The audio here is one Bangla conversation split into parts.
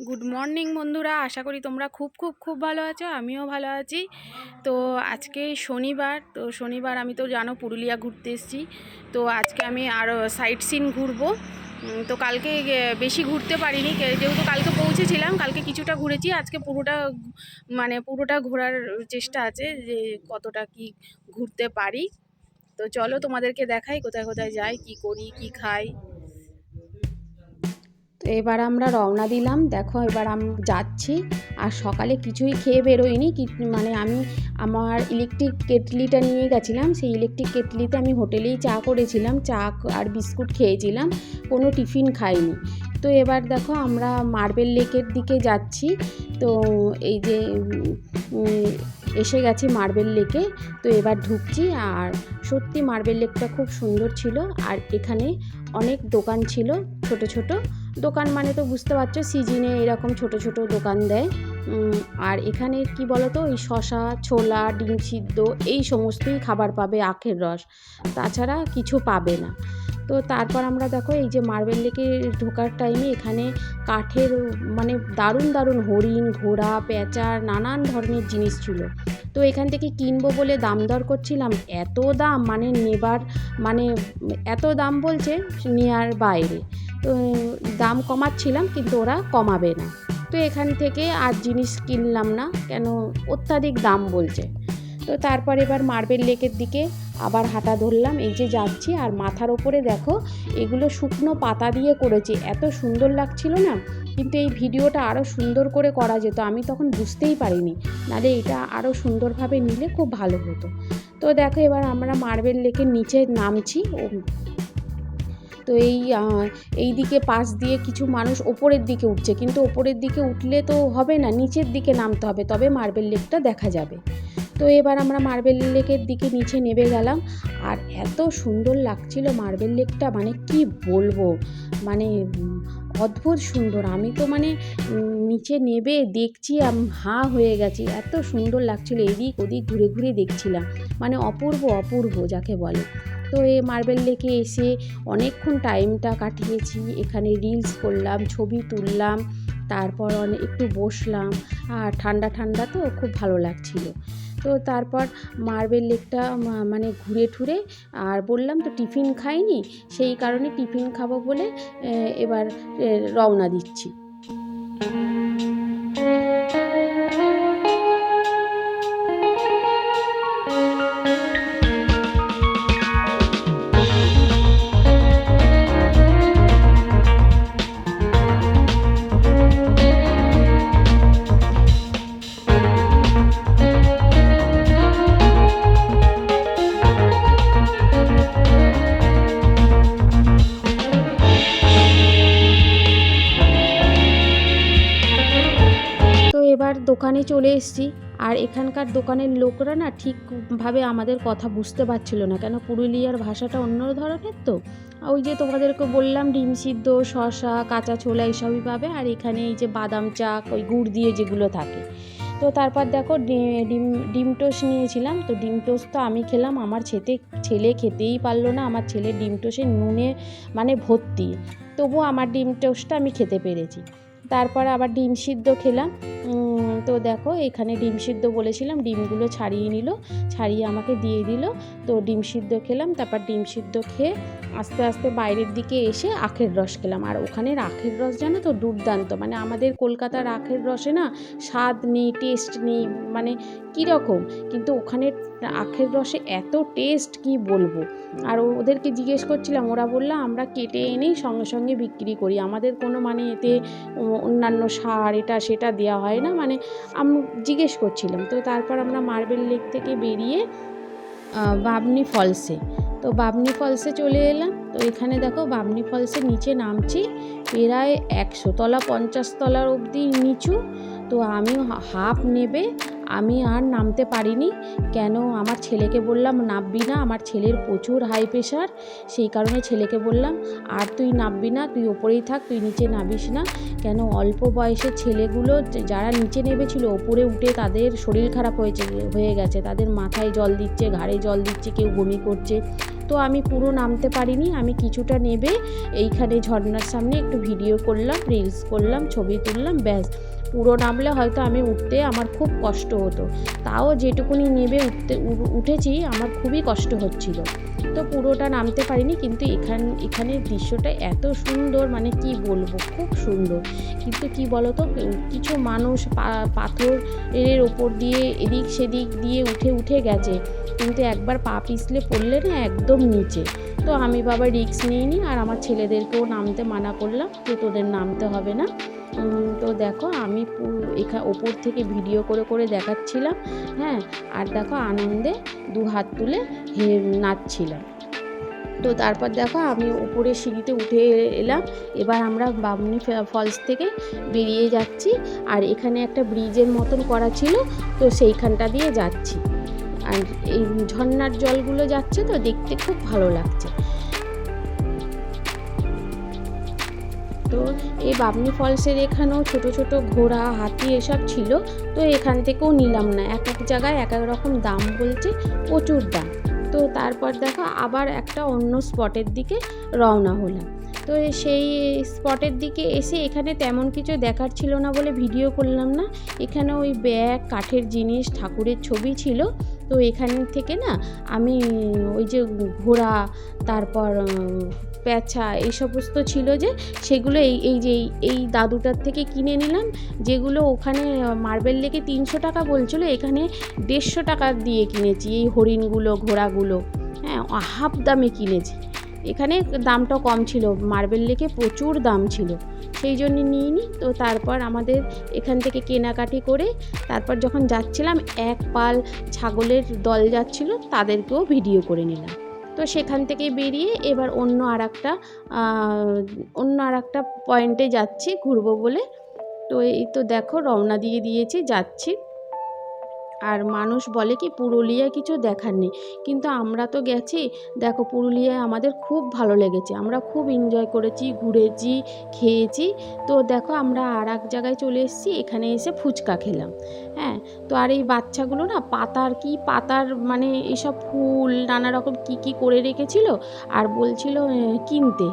গুড মর্নিং বন্ধুরা। আশা করি তোমরা খুব খুব খুব ভালো আছো। আমিও ভালো আছি। তো আজকে শনিবার। তো শনিবার আমি তো জানো পুরুলিয়া ঘুরতে এসেছি। তো আজকে আমি আরও সাইট সিন ঘুরবো। তো কালকে বেশি ঘুরতে পারিনি। যেহেতু কালকে পৌঁছেছিলাম, কালকে কিছুটা ঘুরেছি। আজকে পুরোটা মানে পুরোটা ঘোরার চেষ্টা আছে যে কতটা কি ঘুরতে পারি। তো চলো তোমাদেরকে দেখাই কোথায় কোথায় যাই, কি করি, কি খাই। তো এবার আমরা রওনা দিলাম। দেখো, এবার আমি, যাচ্ছি। আর সকালে কিছুই খেয়ে বেরোইনি। কি মানে আমি আমার ইলেকট্রিক কেটলিটা নিয়ে গেছিলাম। সেই ইলেকট্রিক কেটলিতে আমি হোটেলেই চা করেছিলাম। চা আর বিস্কুট খেয়েছিলাম। কোনো টিফিন খাইনি। তো এবার দেখো, আমরা মার্বেল লেকের দিকে যাচ্ছি। তো এই যে এসে গেছি মার্বেল লেকে। তো এবার ঢুকছি। আর সত্যি মার্বেল লেকটা খুব সুন্দর ছিল। আর এখানে অনেক দোকান ছিল, ছোট ছোট। দোকান মানে তো বুঝতে পারছ, সিজনে এরকম ছোট ছোট দোকান দেয়। আর এখানে কি বলতো ওই শশা, ছোলা, ডিম সিদ্ধ, এই সমস্তই খাবার পাবে আখের রস। তাছাড়া কিছু পাবে না। তো তারপর আমরা দেখো, এই যে মার্বেল লেকে ঢোকার টাইমে এখানে কাঠের মানে দারুণ দারুণ হরিণ, ঘোড়া পেঁচা নানান ধরনের জিনিস ছিল। তো এখান থেকে কিনবো বলে দাম দর করছিলাম, এত দাম মানে নেবার মানে এত দাম বলছে, নেয়ার বাইরে। দাম কমাচ্ছিলাম, কিন্তু ওরা কমাবে না। তো এখান থেকে আর জিনিস কিনলাম না, কেন অত্যাধিক দাম বলছে। তো তারপর এবার মার্বেল লেকের দিকে আবার হাঁটা ধরলাম, এই যে যাচ্ছি, আর মাথার ওপরে দেখো, এগুলো শুকনো পাতা দিয়ে করেছে। এত সুন্দর লাগছিল না, কিন্তু এই ভিডিওটা আরও সুন্দর করে করা যেত, আমি তখন বুঝতেই পারিনি। নাহলে এটা আরও সুন্দরভাবে নিলে খুব ভালো হতো। তো দেখো এবার আমরা মার্বেল লেকের নিচে নামছি তো এই এই দিকে পাশ দিয়ে কিছু মানুষ ওপরের দিকে উঠছে। কিন্তু ওপরের দিকে উঠলে তো হবে না, নিচের দিকে নামতে হবে, তবে মার্বেল লেকটা দেখা যাবে। তো এবার আমরা মার্বেল লেকের দিকে নিচে নেমে গেলাম। আর এত সুন্দর লাগছিল মার্বেল লেকটা মানে কি বলব? মানে অদ্ভুত সুন্দর। আমি তো মানে নিচে নেবে দেখছি হাঁ হয়ে গেছি। এত সুন্দর লাগছিল, এদিক ওদিক ঘুরে ঘুরে দেখছিলাম। মানে অপূর্ব অপূর্ব, যাকে বলে। এই মার্বেল লেকে এসে অনেকক্ষণ টাইমটা কাটিয়েছি। এখানে রিলস করলাম, ছবি তুললাম, তারপর অনেক একটু বসলাম। আর ঠান্ডা ঠান্ডা তো খুব ভালো লাগছিল। তো তারপর মার্বেল লেকটা মানে ঘুরে ঠুরে আর বললাম তো টিফিন খাইনি, সেই কারণে টিফিন খাব বলে এবার রওনা দিচ্ছি। এবার দোকানে চলে এসেছি। আর এখানকার দোকানের লোকরা না ঠিকভাবে আমাদের কথা বুঝতে পারছিল না। কেন পুরুলিয়ার ভাষাটা অন্য ধরনের তো? ওই যে তোমাদেরকে বললাম, ডিম সিদ্ধ, শসা, কাঁচা ছোলা এইসবই পাবে। আর এখানে এই যে বাদাম চাক, ওই গুড় দিয়ে যেগুলো থাকে। তো তারপর দেখো ডিম ডিম টোস্ট নিয়েছিলাম। তো ডিম টোস্ট তো আমি খেলাম। আমার ছেতে, ছেলে খেতেই পারল না। আমার ছেলে ডিম টোস্টে নুনে মানে ভর্তি। তবুও আমার ডিম টোস্টটা আমি খেতে পেরেছি। তারপর আবার ডিম সিদ্ধ খেলাম। তো দেখো, এখানে ডিম সিদ্ধ বলেছিলাম, ডিমগুলো ছাড়িয়ে নিল, ছাড়িয়ে আমাকে দিয়ে দিল। তো ডিম সিদ্ধ খেলাম, তারপর ডিম সিদ্ধ খেয়ে আস্তে আস্তে বাইরের দিকে এসে আখের রস খেলাম। আর ওখানের আখের রস জানো তো দুর্দান্ত মানে আমাদের কলকাতার আখের রসে না স্বাদ নেই টেস্ট নেই মানে কীরকম? কিন্তু ওখানের আখের রসে এত টেস্ট কি বলব? আর ওদেরকে জিজ্ঞেস করছিলাম, ওরা বলল, আমরা কেটে এনেই সঙ্গে সঙ্গে বিক্রি করি। আমাদের কোনো মানে এতে অন্যান্য সার এটা সেটা দেওয়া হয় না মানে আমি, জিজ্ঞেস করছিলাম। তো তারপর আমরা মার্বেল লেক থেকে বেরিয়ে বাবনি ফলসে। তো বাবনি ফলসে চলে এলাম। তো এখানে দেখো, বাবনি ফলসে নিচে নামছি, প্রায় একশো তলা, পঞ্চাশ তলার অবধি নিচু। তো আমি হাফ নেবে, আমি আর নামতে পারিনি। কেন? আমার ছেলেকে বললাম, নামবি না, আমার ছেলের প্রচুর হাই প্রেশার সেই কারণে ছেলেকে বললাম, আর তুই নামবি না, তুই ওপরেই থাক, তুই নিচে নামিস না। কেন? অল্প বয়সের ছেলেগুলো যারা নিচে নেমেছিল, ওপরে উঠে তাদের শরীর খারাপ হয়েছে, হয়ে গেছে। তাদের মাথায় জল দিচ্ছে, ঘাড়ে জল দিচ্ছে, কেউ বমি করছে। তো আমি পুরো নামতে পারিনি, আমি কিছুটা নেবে, এইখানে ঝর্নার সামনে একটু ভিডিও করলাম রিলস করলাম, ছবি তুললাম, ব্যাস। পুরো নামলে হয়তো আমি উঠতে আমার খুব কষ্ট হতো। তাও যেটুকুনি নেবে উঠতে উঠেছি আমার খুবই কষ্ট হচ্ছিল। তো পুরোটা নামতে পারিনি কিন্তু এখান, এখানের দৃশ্যটা এত সুন্দর মানে কি বলব, খুব সুন্দর। কিন্তু কি বলতো কিছু মানুষ পা- পাথরের ওপর দিয়ে এদিক সেদিক দিয়ে উঠে উঠে গেছে। কিন্তু একবার পা পিছলে পড়লে না একদম নিচে। তো আমি বাবা রিস্ক নিইনি আর আমার ছেলেদেরকেও নামতে মানা করলাম যে তোদের নামতে হবে না। তো দেখো আমি এখা, ওপর থেকে ভিডিও করে করে দেখাচ্ছিলাম হ্যাঁ আর দেখো আনন্দে দু হাত তুলে নাচছিলাম। তো তারপর দেখো আমি উপরে সিঁড়িতে উঠে এলাম, এবার আমরা বামনি ফলস থেকে বেরিয়ে যাচ্ছি, আর এখানে একটা ব্রিজের মতন করা ছিল, তো সেইখানটা দিয়ে যাচ্ছি। আর এই ঝর্নার জলগুলো যাচ্ছে তো দেখতে খুব ভালো লাগছে। তো এই বাবনি ফলসের এখানেও ছোট ছোট ঘোড়া, হাতি এসব ছিল। তো এখান থেকেও নিলাম না। এক এক জায়গায় এক এক রকম দাম বলছে, প্রচুর দাম। তো তারপর দেখো আবার একটা অন্য স্পটের দিকে রওনা হলাম। তো সেই স্পটের দিকে এসে এখানে তেমন কিছু দেখার ছিল না বলে ভিডিও করলাম না। এখানে ওই ব্যাগ, কাঠের জিনিস, ঠাকুরের ছবি ছিল। তো এখান থেকে না আমি ওই যে ঘোড়া, তারপর পেঁচা এই সমস্ত ছিল যে সেগুলো এই এই যে এই- এই দাদুটার থেকে কিনে নিলাম, যেগুলো ওখানে মার্বেল লেগে তিনশো টাকা বলছিল, এখানে দেড়শো টাকা দিয়ে কিনেছি এই হরিণগুলো, ঘোড়াগুলো। হ্যাঁ হাফ দামে কিনেছি। এখানে দামটা কম ছিল মার্বেল লেকে প্রচুর দাম ছিল। সেই জন্য নিইনি তো তারপর আমাদের এখান থেকে কেনাকাটি করে তারপর যখন যাচ্ছিলাম, এক পাল ছাগলের দল যাচ্ছিল, তাদেরকেও ভিডিও করে নিলাম। তো সেখান থেকে বেরিয়ে এবার অন্য আর একটা অন্য আর একটা পয়েন্টে যাচ্ছি, ঘুরবো বলে। তো এই তো দেখো, রওনা দিয়ে দিয়েছি, যাচ্ছি। আর মানুষ বলে কি পুরুলিয়া কিছু দেখার নেই। কিন্তু আমরা তো গেছি, দেখো পুরুলিয়ায় আমাদের খুব ভালো লেগেছে। আমরা খুব এনজয় করেছি, ঘুরেছি, খেয়েছি। তো দেখো আমরা আর এক জায়গায় চলে এসেছি, এখানে এসে ফুচকা খেলাম। হ্যাঁ তো আর এই বাচ্চাগুলো না, পাতার কি, পাতার মানে এসব ফুল, নানা রকম কি কি করে রেখেছিল আর বলছিল কিনতে।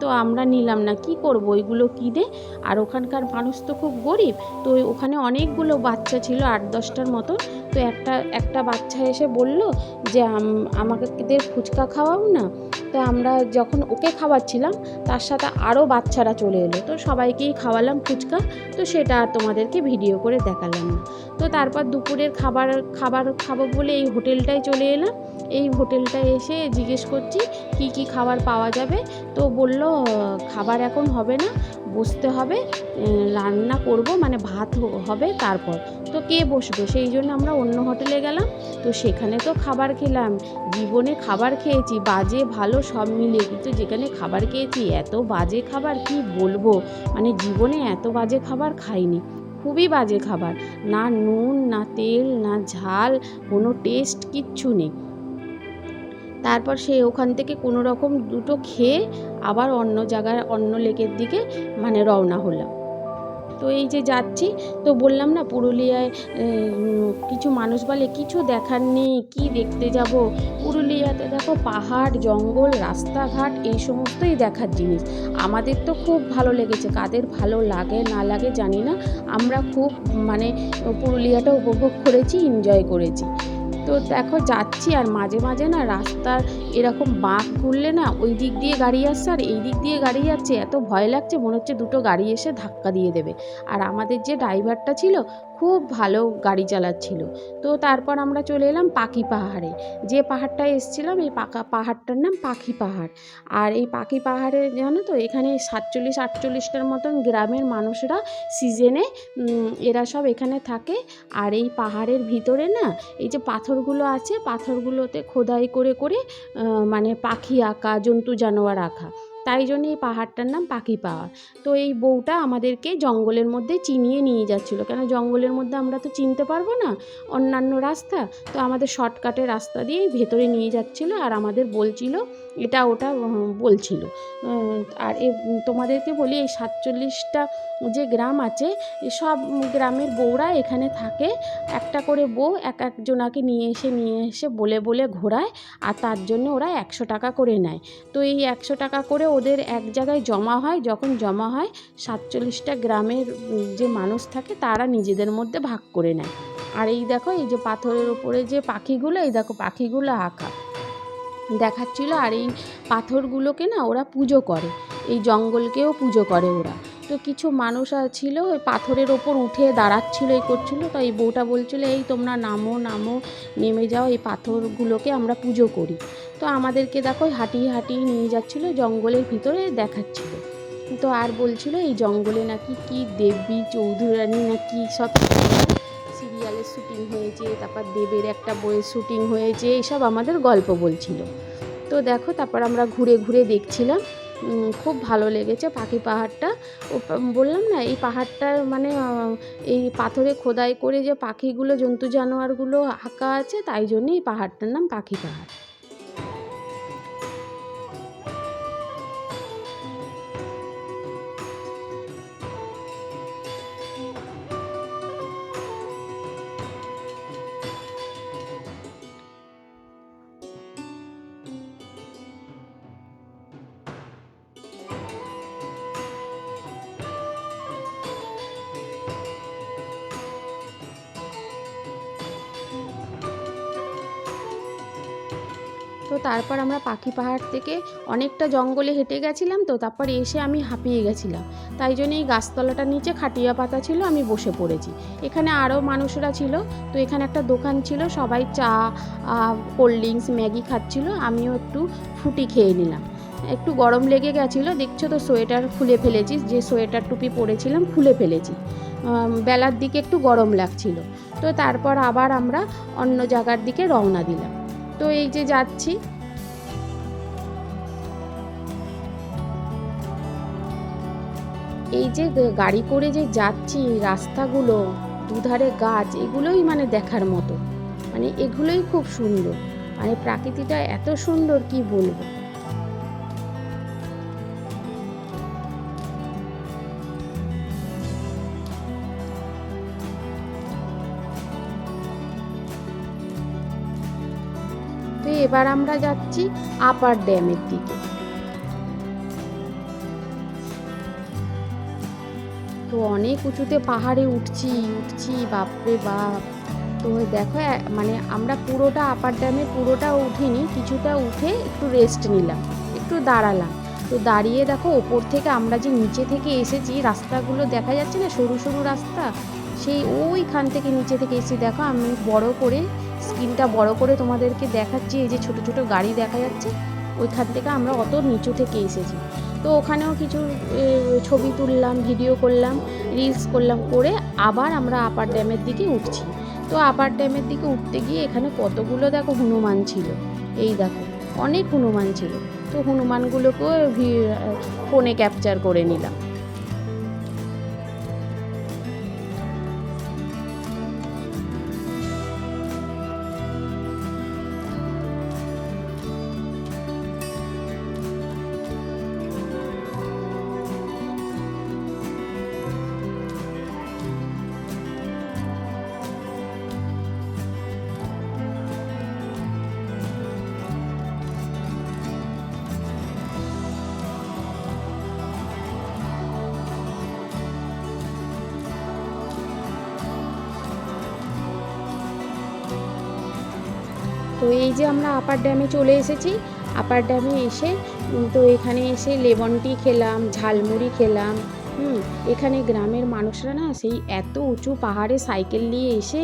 তো আমরা নিলাম না, কি করব? ওইগুলো কিনে, আর ওখানকার মানুষ তো খুব গরিব, তো ওখানে অনেকগুলো বাচ্চা ছিল, আট দশটার মতো তো একটা একটা বাচ্চা এসে বলল যে, আম- আমাদের ফুচকা খাওয়াও না। তো আমরা যখন ওকে খাওয়াচ্ছিলাম, তার সাথে আরও বাচ্চারা চলে এলো। তো সবাইকেই খাওয়ালাম ফুচকা। তো সেটা আর তোমাদেরকে ভিডিও করে দেখালাম না। তো তারপর দুপুরের খাবার খাবার খাব বলে এই হোটেলটায় চলে এলাম। এই হোটেলটায় এসে জিজ্ঞেস করছি, কি কি খাবার পাওয়া যাবে? তো বলল, খাবার এখন হবে না। বসতে হবে রান্না করব মানে ভাত হবে তারপর। তো কে বসবে? সেই জন্য আমরা অন্য হোটেলে গেলাম। তো সেখানে তো খাবার খেলাম, জীবনে খাবার খেয়েছি, বাজে, ভালো সব মিলিয়ে। কিন্তু যেখানে খাবার খেয়েছি, এত বাজে খাবার কি বলব? মানে জীবনে এত বাজে খাবার খাইনি, খুবই বাজে খাবার। না নুন, না তেল, না ঝাল, কোনো টেস্ট কিচ্ছু নেই। তারপর সে ওখান থেকে কোনো রকম দুটো খেয়ে আবার অন্য জায়গায়, অন্য লেকের দিকে মানে রওনা হলাম তো এই যে যাচ্ছি, তো বললাম না পুরুলিয়ায় কিছু মানুষ বলে, কিছু দেখার নেই, কী দেখতে যাব? পুরুলিয়াতে দেখো পাহাড়, জঙ্গল, রাস্তাঘাট, এই সমস্তই দেখার জিনিস। আমাদের তো খুব ভালো লেগেছে, কাদের ভালো লাগে, না লাগে জানি না। আমরা খুব মানে পুরুলিয়াটা উপভোগ করেছি এনজয় করেছি। তো দেখো যাচ্ছি আর মাঝে মাঝে না রাস্তার এরকম বাঁক ঘুরলে না ওই দিক দিয়ে গাড়ি আসছে আর এই দিক দিয়ে গাড়ি যাচ্ছে, এত ভয় লাগছে, মনে হচ্ছে দুটো গাড়ি এসে ধাক্কা দিয়ে দেবে। আর আমাদের যে ড্রাইভারটা ছিল খুব ভালো গাড়ি চালাচ্ছিল। তো তারপর আমরা চলে এলাম পাখি পাহাড়ে। যে পাহাড়টায় এসেছিলাম, এই পাকা পাহাড়টার নাম পাখি পাহাড়। আর এই পাখি পাহাড়ে, জানো তো, এখানে সাতচল্লিশ, আটচল্লিশটার মতন গ্রামের মানুষরা সিজনে এরা সব এখানে থাকে। আর এই পাহাড়ের ভিতরে না, এই যে পাথরগুলো আছে, পাথরগুলোতে খোদাই করে করে মানে পাখি আঁকা, জন্তু জানোয়ার আঁকা। তাই জন্য এই পাহাড়টার নাম পাখি পাহাড়। তো এই বউটা আমাদেরকে জঙ্গলের মধ্যে চিনিয়ে নিয়ে যাচ্ছিল। কেন জঙ্গলের মধ্যে আমরা তো চিনতে পারব না, অন্যান্য রাস্তা। তো আমাদের শর্টকাটের রাস্তা দিয়েই ভেতরে নিয়ে যাচ্ছিল আর আমাদের বলছিল এটা ওটা বলছিল। আর এ, তোমাদেরকে বলি, এই সাতচল্লিশটা যে গ্রাম আছে সব গ্রামের বউরা এখানে থাকে। একটা করে বউ এক একজনাকে নিয়ে এসে নিয়ে এসে বলে বলে ঘোরায়, আর তার জন্য ওরা একশো টাকা করে নেয়। তো এই একশো টাকা করে ওদের এক জায়গায় জমা হয়। যখন জমা হয়, সাতচল্লিশটা গ্রামের যে মানুষ থাকে, তারা নিজেদের মধ্যে ভাগ করে নেয়। আর এই দেখো, এই যে পাথরের ওপরে যে পাখিগুলো, এই দেখো পাখিগুলো আঁকা। দেখাচ্ছিল আর এই পাথরগুলোকে না ওরা পুজো করে। এই জঙ্গলকেও পুজো করে ওরা। তো কিছু মানুষ ছিল, ওই পাথরের ওপর উঠে দাঁড়াচ্ছিলো এই করছিল। তো এই বউটা বলছিল, এই তোমরা নামো নামো, নেমে যাও, এই পাথরগুলোকে আমরা পুজো করি। তো আমাদেরকে দেখো হাঁটিয়ে হাঁটিয়ে নিয়ে যাচ্ছিল, জঙ্গলের ভিতরে দেখাচ্ছিল। তো আর বলছিল, এই জঙ্গলে নাকি কি দেবী, চৌধুরানী নাকি সব সিরিয়ালের শুটিং হয়েছে, তারপর দেবের একটা বইয়ের শ্যুটিং হয়েছে, এইসব আমাদের গল্প বলছিল। তো দেখো, তারপর আমরা ঘুরে ঘুরে দেখছিলাম খুব ভালো লেগেছে পাখি পাহাড়টা। ও বললাম না, এই পাহাড়টা মানে এই পাথরে খোদাই করে যে পাখিগুলো, জন্তু জানোয়ারগুলো আঁকা আছে, তাই জন্যই এই পাহাড়টার নাম পাখি পাহাড়। তো তারপর আমরা পাখি পাহাড় থেকে অনেকটা জঙ্গলে হেঁটে গেছিলাম তো তারপর এসে আমি হাঁপিয়ে গেছিলাম। তাই জন্য এই গাছতলাটার নিচে খাটিয়া পাতা ছিল, আমি বসে পড়েছি। এখানে আরও মানুষরা ছিল, তো এখানে একটা দোকান ছিল, সবাই চা কোল্ড ড্রিঙ্কস, ম্যাগি খাচ্ছিল, আমিও একটু ফুটি খেয়ে নিলাম। একটু গরম লেগে গেছিল, দেখছ তো সোয়েটার খুলে ফেলেছি, যে সোয়েটার টুপি পরেছিলাম, খুলে ফেলেছি। বেলার দিকে একটু গরম লাগছিল। তো তারপর আবার আমরা অন্য জায়গার দিকে রওনা দিলাম। তো এই যে যাচ্ছি। এই যে গাড়ি করে যে যাচ্ছি রাস্তাগুলো, দুধারে গাছ, এগুলোই মানে দেখার মতো। মানে এগুলোই খুব সুন্দর। মানে প্রাকৃতিটা এত সুন্দর, কি বলব? এবার আমরা যাচ্ছি আপার ড্যামের দিকে। তো অনেক উঁচুতে পাহাড়ে উঠছি উঠছি, বাপরে বাপ। তো দেখো মানে আমরা পুরোটা আপার ড্যামে পুরোটা উঠিনি, কিছুটা উঠে একটু রেস্ট নিলাম, একটু দাঁড়ালাম। তো দাঁড়িয়ে দেখো, ওপর থেকে আমরা যে নিচে থেকে এসেছি, রাস্তাগুলো দেখা যাচ্ছে না, সরু সরু রাস্তা? সেই ওইখান থেকে নিচে থেকে এসে দেখো, আমি বড় করে স্ক্রিনটা বড় করে তোমাদেরকে দেখাচ্ছি, এই যে ছোট ছোট গাড়ি দেখা যাচ্ছে, ওইখান থেকে আমরা অত নিচু থেকে এসেছি। তো ওখানেও কিছু ছবি তুললাম, ভিডিও করলাম রিলস করলাম, করে আবার আমরা আপার ড্যামের দিকে উঠছি। তো আপার ড্যামের দিকে উঠতে গিয়ে এখানে কতগুলো দেখো হনুমান ছিল। এই দেখো, অনেক হনুমান ছিল। তো হনুমানগুলোকেও ফোনে ক্যাপচার করে নিলাম। তো এই যে আমরা আপার ড্যামে চলে এসেছি, আপার ড্যামে এসে তো এখানে এসে লেমন টি খেলাম, ঝালমুড়ি খেলাম, হুম, এখানে গ্রামের মানুষরা না সেই এত উঁচু পাহাড়ে সাইকেল নিয়ে এসে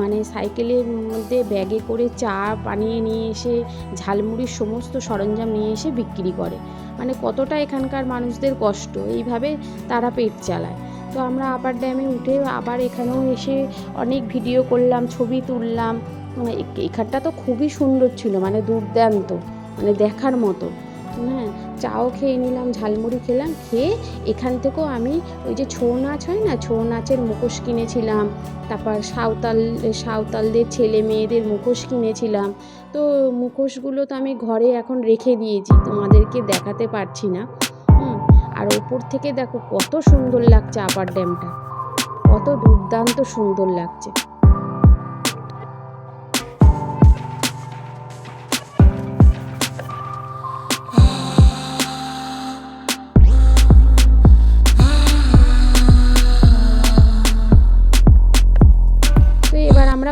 মানে সাইকেলের মধ্যে ব্যাগে করে চা বানিয়ে নিয়ে এসে, ঝালমুড়ির সমস্ত সরঞ্জাম নিয়ে এসে বিক্রি করে। মানে কতটা এখানকার মানুষদের কষ্ট, এইভাবে তারা পেট চালায়। তো আমরা আপার ড্যামে উঠে আবার এখানেও এসে অনেক ভিডিও করলাম, ছবি তুললাম মানে এখানটা তো খুবই সুন্দর ছিল মানে দুর্দান্ত মানে দেখার মতো। হ্যাঁ চাও খেয়ে নিলাম, ঝালমুড়ি খেলাম, খেয়ে এখান থেকেও আমি ওই যে ছৌ নাচ হয় না, ছৌ নাচের মুখোশ কিনেছিলাম, তারপর সাঁওতাল, সাঁওতালদের ছেলে মেয়েদের মুখোশ কিনেছিলাম। তো মুখোশগুলো তো আমি ঘরে এখন রেখে দিয়েছি, তোমাদেরকে দেখাতে পারছি না। হুম, আর ওপর থেকে দেখো কত সুন্দর লাগছে আপার ড্যামটা, কত দুর্দান্ত সুন্দর লাগছে।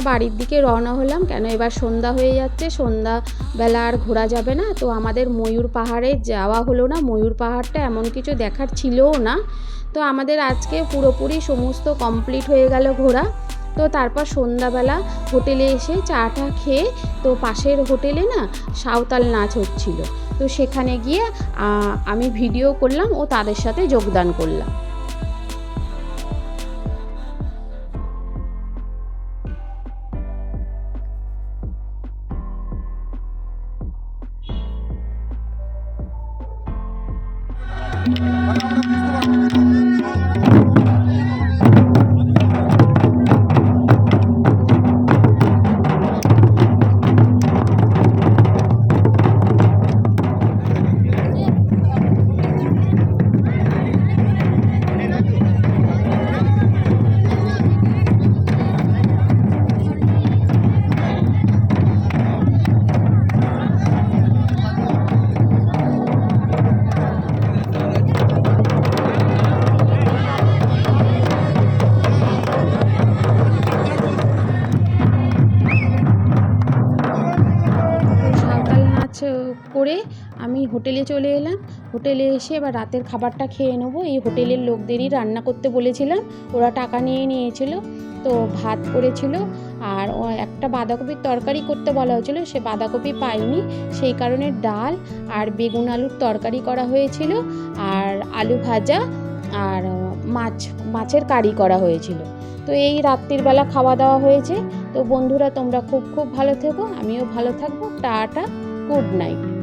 আমরা বাড়ির দিকে রওনা হলাম। কেন এবার সন্ধ্যা হয়ে যাচ্ছে, সন্ধ্যাবেলা আর ঘোরা যাবে না। তো আমাদের ময়ূর পাহাড়ে যাওয়া হলো না। ময়ূর পাহাড়টা এমন কিছু দেখার ছিলও না। তো আমাদের আজকে পুরোপুরি সমস্ত কমপ্লিট হয়ে গেল ঘোরা। তো তারপর সন্ধ্যাবেলা হোটেলে এসে চাটা খেয়ে, তো পাশের হোটেলে না সাঁওতাল নাচ হচ্ছিল। তো সেখানে গিয়ে আমি ভিডিও করলাম ও তাদের সাথে যোগদান করলাম। হোটেলে চলে এলাম। হোটেলে এসে এবার রাতের খাবারটা খেয়ে নেব। এই হোটেলের লোকদেরই রান্না করতে বলেছিলাম। ওরা টাকা নিয়ে নিয়েছিল, তো ভাত করেছিল। আর একটা বাঁধাকপির তরকারি করতে বলা হয়েছিল, সে বাঁধাকপি পাইনি। সেই কারণে ডাল আর বেগুন আলুর তরকারি করা হয়েছিল, আর আলু ভাজা আর মাছ, মাছের কারি করা হয়েছিল। তো এই রাত্রির বেলা খাওয়া দাওয়া হয়েছে। তো বন্ধুরা, তোমরা খুব খুব ভালো থেকো। আমিও ভালো থাকব। Tata, good night.